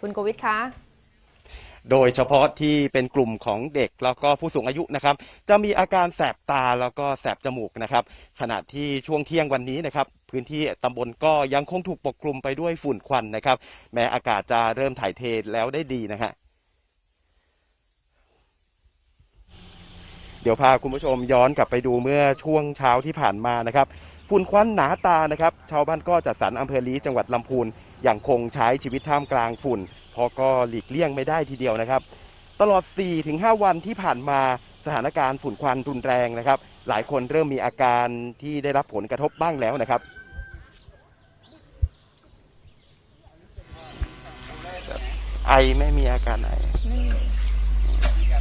คุณโกวิทคะโดยเฉพาะที่เป็นกลุ่มของเด็กแล้วก็ผู้สูงอายุนะครับ จะมีอาการแสบตาแล้วก็แสบจมูกนะครับ ขณะที่ช่วงเที่ยงวันนี้นะครับ พื้นที่ตำบลก็ยังคงถูกปกคลุมไปด้วยฝุ่นควันนะครับ แม้อากาศจะเริ่มถ่ายเทแล้วได้ดีนะฮะ เดี๋ยวพาคุณผู้ชมย้อนกลับไปดูเมื่อช่วงเช้าที่ผ่านมานะครับฝุ่นควันหนาตานะครับชาวบ้านก็จัดสรรอำเภอลีจังหวัดลำพูนอย่างคงใช้ชีวิตท่ามกลางฝุ่นพราะก็หลีกเลี่ยงไม่ได้ทีเดียวนะครับ ตลอด 4-5 วันที่ผ่านมาสถานการณ์ฝุ่นควันรุนแรงนะครับ หลายคนเริ่มมีอาการที่ได้รับผลกระทบบ้างแล้วนะครับไอไม่มีอาการไอไม่มี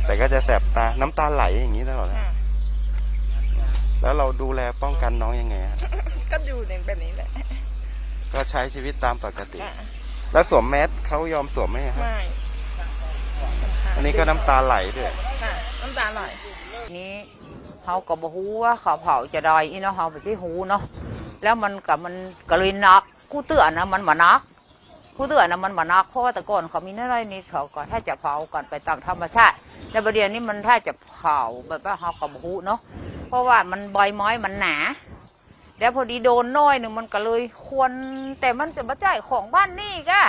แต่ก็จะแสบตาน้ำตาไหลอย่างนี้ตลอดนะค่ะแล้วเราดูแลป้องกันน้องยังไงฮะก็อยู่ในแบบนี้แหละก็ใช้ชีวิตตามปกติ ค่ะแล้วสวมแมสเขายอมสวมไหมฮะไม่อันนี้ก็น้ำตาไหลด้วย ค่ะน้ำตาไหล นี้เขาก็บอกฮู้ว่าเขาเผาจะได้อีเนาะเขาไปที่หูเนาะแล้วมันกับมันก็เลยนักกูเตือนนะมันมานัก กูเตือนนะมันมานักเพราะว่าแต่ก่อนเขามีน้อยนี่เขาก็ถ้าจะเผากันไปตามธรรมชาติแต่ประเดี๋ยวนี้มันถ้าจะเผาแบบว่าเขาก็บอกฮู้เนาะเพราะว่ามันใบไม้มันหนาแล้วพอดีโดนน้อยหนึ่งมันก็เลยควรแต่มันจะมาจ่ายของบ้านนี่ก็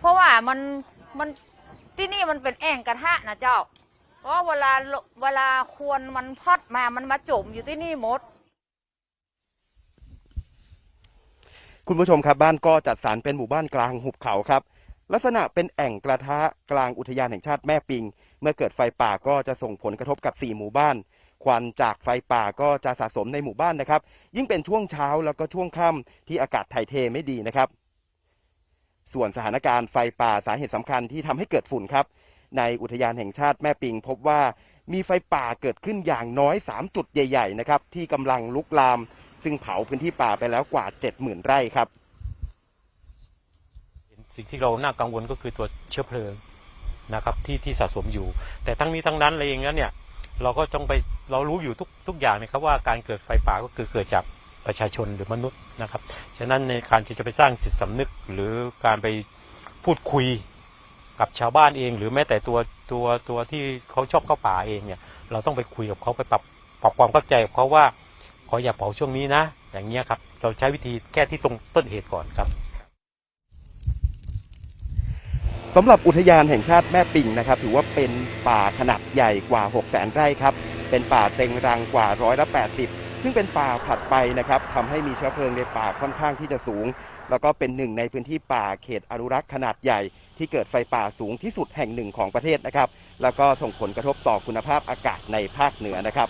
เพราะว่ามันมันที่นี่มันเป็นแอ่งกระทะนะเจ้าเพราะเวลาเวลาควรมันพอดมามันมาจมอยู่ที่นี่หมด คุณผู้ชมครับบ้านก็จัดสรรเป็นหมู่บ้านกลางหุบเขาครับ ลักษณะเป็นแอ่งกระทะกลางอุทยานแห่งชาติแม่ปิง เมื่อเกิดไฟป่าก็จะส่งผลกระทบกับ 4 หมู่บ้าน ควันจากไฟป่าก็จะสะสมในหมู่บ้านนะครับ ยิ่งเป็นช่วงเช้าแล้วก็ช่วงค่ำที่อากาศถ่ายเทไม่ดีนะครับ ส่วนสถานการณ์ไฟป่าสาเหตุสำคัญที่ทำให้เกิดฝุ่นครับ ในอุทยานแห่งชาติแม่ปิง พบว่ามีไฟป่าเกิดขึ้นอย่างน้อย 3 จุดใหญ่ ๆ นะครับ ที่กำลังลุกลาม ซึ่งเผาพื้นที่ป่าไปแล้วกว่า 70,000 ไร่ครับ สิ่งที่เราน่ากังวลก็คือตัวเชื้อเพลิงนะครับที่ที่สะสมอยู่ แต่ทั้งนี้ทั้งนั้นอะไรเองนั้นเนี่ยเราก็ต้องไปเรารู้อยู่ทุกทุกอย่างนะครับว่าการเกิดไฟป่าก็คือเกิดจากประชาชนหรือมนุษย์นะครับ ฉะนั้นในการที่จะไปสร้างจิตสำนึกหรือการไปพูดคุยกับชาวบ้านเอง หรือแม้แต่ตัวตัวตัวที่เขาชอบเข้าป่าเองเนี่ยเราต้องไปคุยกับเขาไปปรับปรับความเข้าใจกับเขาว่า ออย่าเผาช่วงนี้นะ อย่างเงี้ยครับ เราใช้วิธีแก้ที่ตรงต้นเหตุก่อนครับสำหรับอุทยานแห่งชาติแม่ปิงนะครับ ถือว่าเป็นป่าขนาดใหญ่กว่า 6 0 0 0 0 0ไร่ครับ เป็นป่าเต็งรังกว่าร้อยละ80 ซึ่งเป็นป่าผลัดไปนะครับทำให้มีเชื้อเพลิงในป่าค่อนข้างที่จะสูง แล้วก็เป็นหนึ่งในพื้นที่ป่าเขตอนุรักษ์ขนาดใหญ่ ที่เกิดไฟป่าสูงที่สุดแห่งหนึ่งของประเทศนะครับ แล้วก็ส่งผลกระทบต่อคุณภาพอากาศในภาคเหนือนะครับ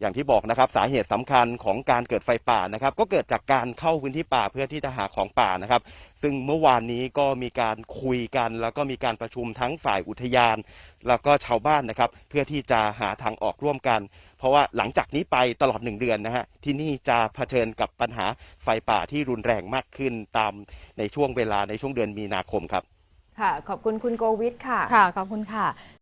อย่างที่บอกนะครับสาเหตุสำคัญของการเกิดไฟป่านะครับ ก็เกิดจากการเข้าพื้นที่ป่าเพื่อที่จะหาของป่านะครับ ซึ่งเมื่อวานนี้ก็มีการคุยกัน แล้วก็มีการประชุมทั้งฝ่ายอุทยาน แล้วก็ชาวบ้านนะครับ เพื่อที่จะหาทางออกร่วมกัน เพราะว่าหลังจากนี้ไปตลอดหนึ่งเดือนนะฮะที่นี่จะเผชิญกับปัญหาไฟป่าที่รุนแรงมากขึ้นตามในช่วงเวลาในช่วงเดือนมีนาคมครับ ค่ะ ขอบคุณคุณโกวิทค่ะ ค่ะ ขอบคุณค่ะ